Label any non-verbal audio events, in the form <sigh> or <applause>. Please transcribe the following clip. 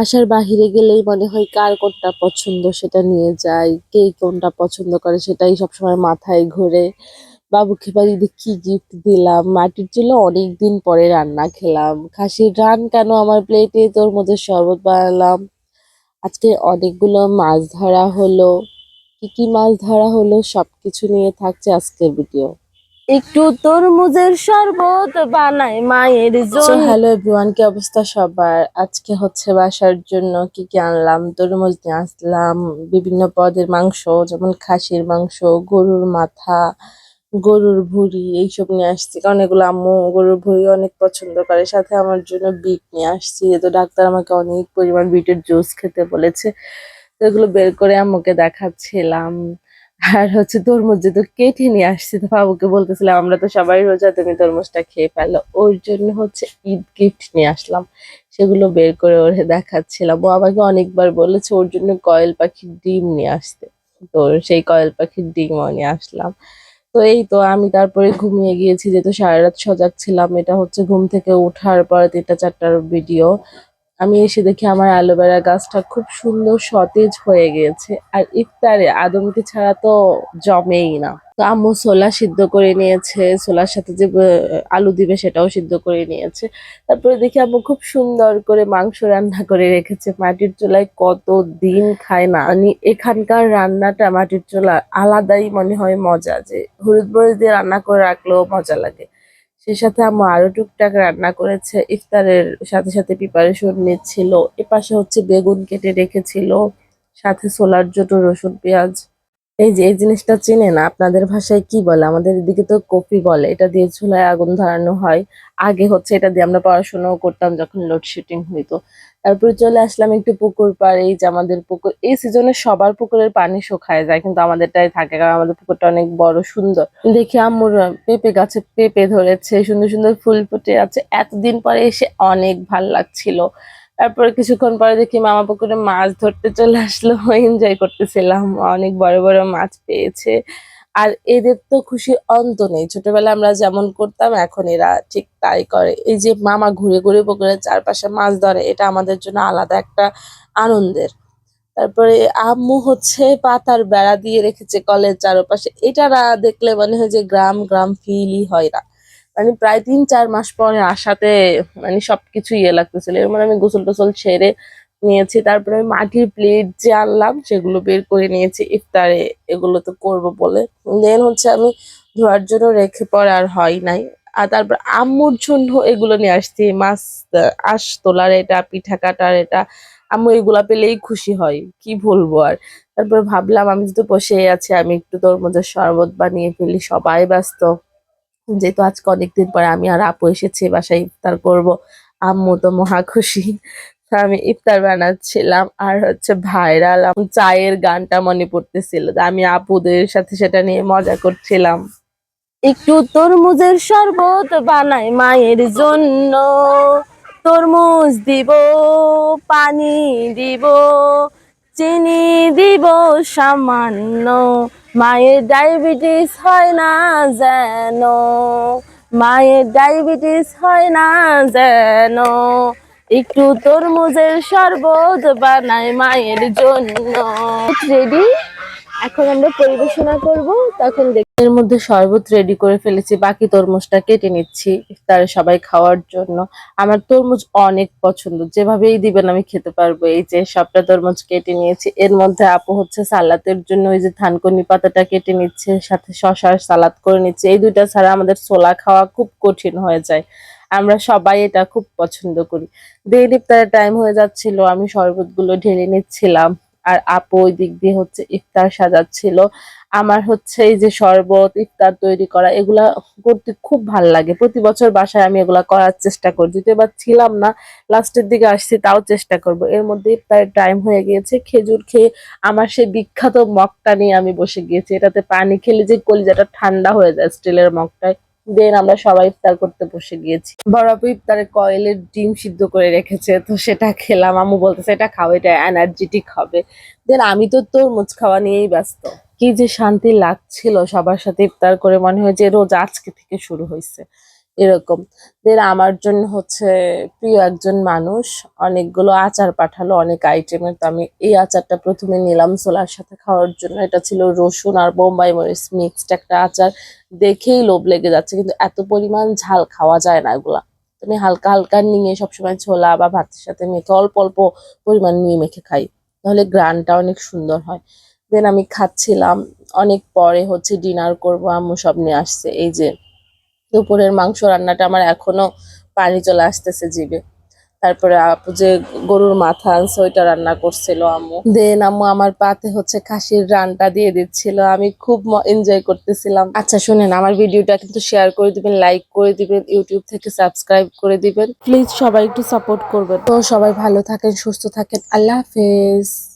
বাসার বাহিরে গেলেই মনে হয় কার কোনটা পছন্দ সেটা নিয়ে যাই কে কোনটা পছন্দ করে সেটাই সবসময় মাথায় ঘোরে। বাবুকে ঈদে কি গিফট দিলাম, মাটির চুলে অনেকদিন পরে রান্না খেলাম, খাসির রান কেন আমার প্লেটে তোর মধ্যে শরবত বানালাম, আজকে অনেকগুলো মাছ ধরা হলো, কি কি মাছ ধরা হলো সব কিছু নিয়ে থাকছে আজকের ভিডিও একটু তরমুজের শরবত বানাই মায়ের জন্য। হ্যালো এভরিওয়ান কি অবস্থা সবার? আজকে হচ্ছে বাসার জন্য কি কি আনলাম? তরমুজ নিয়ে আসলাম, বিভিন্ন পদের মাংস, যেমন খাসির মাংস, গরুর মাথা, গরুর ভুঁড়ি, এইসব নিয়ে আসছি। কারণ এগুলো আম্মু গরুর ভুঁড়ি অনেক পছন্দ করে, সাথে আমার জন্য বিট নিয়ে আসছি। তো ডাক্তার আমাকে অনেক পরিমাণ বিটের জুস খেতে বলেছে। তো এগুলো বের করে আম্মুকে দেখাচ্ছিলাম। আর হচ্ছে তরমুজ যেহেতু কেটে নিয়ে আসছি, তো বাবুকে বলতেছিলাম, আমরা তো সবাই রোজা তুমি তরমুজটা খেয়ে ফেলো। ওর জন্য হচ্ছে ঈদ গিফট নিয়ে আসলাম। সেগুলো বের করে ওরে দেখাচ্ছিলাম। ও আমাকে অনেকবার বলেছে ওর জন্য কয়েল পাখির ডিম নিয়ে আসতে। তো সেই কয়েল পাখির ডিমও নিয়ে আসলাম। তো এই তো আমি তারপরে ঘুমিয়ে গিয়েছি, যেহেতু সারা রাত সজাগ ছিলাম। এটা হচ্ছে ঘুম থেকে ওঠার পরে তিনটা চারটার ভিডিও আমি এসে দেখি আমার অ্যালোভেরা গাছটা খুব সুন্দর সতেজ হয়ে গিয়েছে। আর ইফতারে আদমকে ছাড়া তো জমেই না। তো আম্মু ছোলা সিদ্ধ করে নিয়েছে, ছোলার সাথে যে আলু দিবে সেটাও সিদ্ধ করে নিয়েছে। তারপরে দেখি আম্মু খুব সুন্দর করে মাংস রান্না করে রেখেছে। মাটির চুলায় কত দিন খায় না। মানে এখানকার রান্নাটা মাটির চুলা আলাদাই মনে হয় মজা, যে হলুদ মরিচ দিয়ে রান্না করে রাখলেও মজা লাগে। সেই সাথে আম্মু আরও টুকটাক রান্না করেছে, ইফতারের সাথে সাথে প্রিপারেশন নিচ্ছিল। এপাশে হচ্ছে বেগুন কেটে রেখেছিল, সাথে সোলার জোটো রসুন, পেঁয়াজ। এই যে, এই জিনিসটা চিনে না আপনাদের ভাষায় কি বলে? আমাদের এদিকে তো কপি বলে, এটা দিয়ে চুলায় আগুন ধরানো হয়। আগে হচ্ছে এটা দিয়ে আমরা পড়াশোনাও করতাম যখন লোডশেডিং হইতো। তারপরে চলে আসলাম একটু পুকুর পাড়ে, এই যে আমাদের পুকুর, এই সিজনে সবার পুকুরের পানি শুকায় যায়, কিন্তু আমাদেরটাই থাকে, কারণ আমাদের পুকুরটা অনেক বড়, সুন্দর। দেখি আম্মুর পেঁপে গাছে পেঁপে ধরেছে, সুন্দর সুন্দর ফুল ফুটে আছে। এতদিন পরে এসে অনেক ভালো লাগছিল। তারপরে কিছুক্ষণ পরে দেখি মামা পুকুরে মাছ ধরতে চলে আসলো <laughs> এনজয় করতেছিলাম। অনেক বড় বড় মাছ পেয়েছে। আর এদের তো খুশি অন্ত নেই। ছোটবেলায় আমরা যেমন করতাম, এখন এরা ঠিক তাই করে। এই যে মামা ঘুরে ঘুরে পুকুরের চারপাশে মাছ ধরে, এটা আমাদের জন্য আলাদা একটা আনন্দের। তারপরে আম্মু হচ্ছে পাতার বেড়া দিয়ে রেখেছে কলের চারপাশে। এটা না দেখলে মনে হয় যে গ্রাম গ্রাম ফিলই হয় না। মানে প্রায় তিন চার মাস পরে আসাতে মানে সবকিছু ইয়ে লাগতেছিল। এর মানে আমি গোসল টোসল সেরে নিয়েছি, তারপরে আমি মাটির প্লেট যে আনলাম, সেগুলো বের করে নিয়েছি, ইফতারে এগুলো তো করব বলে। দেন হচ্ছে আমি ধোয়ার জন্য রেখে পরে আর হয় নাই। আর তারপর আম্মুর জন্য এগুলো নিয়ে আসছি, মাছ, আঁশ তোলার এটা, পিঠা কাটার এটা। আম্মু এগুলা পেলেই খুশি হয়, কি বলব আর। তারপর ভাবলাম আমি তো বসেই আছি, আমি একটু তোর মধ্যে শরবত বানিয়ে ফেলি, সবাই ব্যস্ত। যেহেতু আজকে অনেকদিন পরে আমি আর আপু এসেছি, বাসায় ইফতার করব, আম্মু তো মহা খুশি। আমি ইফতার বানাচ্ছিলাম আর হচ্ছে ভাইরাল চায়ের গানটা মনে পড়তেছিল। আমি আপুদের সাথে সেটা নিয়ে মজা করছিলাম। একটু তরমুজের শরবত বানাই মায়ের জন্য। তরমুজ দিব, পানি দিব, চিনি দিব সামান্য। মায়ের ডায়াবেটিস হয় না যেন। মায়ের ডায়াবেটিস হয় না যেন। একটু তরমুজের শরবত বানাই মায়ের জন্য। রেডি এখন আমরা পরিবেশনা করব, তখন এর মধ্যে শরবত রেডি করে ফেলেছি, বাকি তরমুজটা কেটে নিচ্ছি তার সবাই খাওয়ার জন্য। আমার তরমুজ অনেক পছন্দ, যেভাবেই দিবেন আমি খেতে পারব। এই যে সবটা তরমুজ কেটে নিয়েছি, এর মধ্যে আপু হচ্ছে সালাতের জন্য ওই যে থানকুনি পাতাটা কেটে নিচ্ছে, সাথে শশার সালাদ করে নিচ্ছে। এই দুইটা ছাড়া আমাদের ছোলা খাওয়া খুব কঠিন হয়ে যায়। আমরা সবাই এটা খুব পছন্দ করি। দেন ইফতারের টাইম হয়ে যাচ্ছিল, আমি শরবতগুলো ঢেলে নিচ্ছিলাম। আর আপু ওই দিক দিয়ে হচ্ছে ইফতার সাজাচ্ছিল। আমার হচ্ছে এই যে শরবত, ইফতার তৈরি করা, এগুলা করতে খুব ভালো লাগে। প্রতি বছর বাসায় আমি এগুলা করার চেষ্টা করি। যেহেতু এবার ছিলাম না, লাস্টের দিকে আসছি, তাও চেষ্টা করব। এর মধ্যে ইফতারের টাইম হয়ে গিয়েছে, খেজুর খেয়ে আমার সেই বিখ্যাত মগটা নিয়ে আমি বসে গিয়েছি। এটাতে পানি খেলে যে কলিজাটা ঠান্ডা হয়ে যায়, স্টিলের মগটায়। দেন আমরা সবাই ইফতার করতে বসে গিয়েছি। বড় আপু ইফতারে কয়েলের ডিম সিদ্ধ করে রেখেছে, তো সেটা খেলাম। আমু বলতেছে, এটা খাও, এটা এনার্জেটিক হবে। দেন আমি তো তরমুজ খাওয়া নিয়েই ব্যস্ত। কি যে শান্তি লাগছিল সবার সাথে ইফতার করে, মনে হয় যে রোজ আজকে থেকে শুরু হয়েছে এরকম। দেন আমার জন্য হচ্ছে প্রিয় একজন মানুষ, অনেকগুলো আচার পাঠালো, অনেক আইটেমের তো আমি এই আচারটা প্রথমে নিলাম সোলার সাথে খাওয়ার জন্য। এটা ছিল রসুন আর বোম্বাই মরিচ মিক্সড একটা আচার। দেখেই লোভ লেগে যাচ্ছে, কিন্তু এত পরিমাণ ঝাল খাওয়া যায় না এগুলা। তুমি হালকা হালকা নিয়ে সবসময় ছোলা বা ভাতের সাথে মেখে অল্প অল্প পরিমাণ নিয়ে মেখে খাই। তাহলে গ্রানটা অনেক সুন্দর হয়। দেন আমি খাচ্ছিলাম। অনেক পরে হচ্ছে ডিনার করব, আম্মু সব নিয়ে আসছে। এই যে দুপুরের মাংস রান্নাটা আমার এখনও পানি চলে আসতেছে জিভে। তারপরে আপু যে গরুর মাথা আনছে, ওইটা রান্না করছিল আম্মু। দেন আম্মু আমার পাতে হচ্ছে খাসির রানটা দিয়ে দিচ্ছিল। আমি খুব এনজয় করতেছিলাম। আচ্ছা শুনেন, আমার ভিডিওটা কিন্তু শেয়ার করে দিবেন লাইক করে দিবেন ইউটিউব থেকে সাবস্ক্রাইব করে দিবেন। প্লিজ সবাই একটু সাপোর্ট করবেন। তো সবাই ভালো থাকেন, সুস্থ থাকেন। আল্লাহ হাফেজ।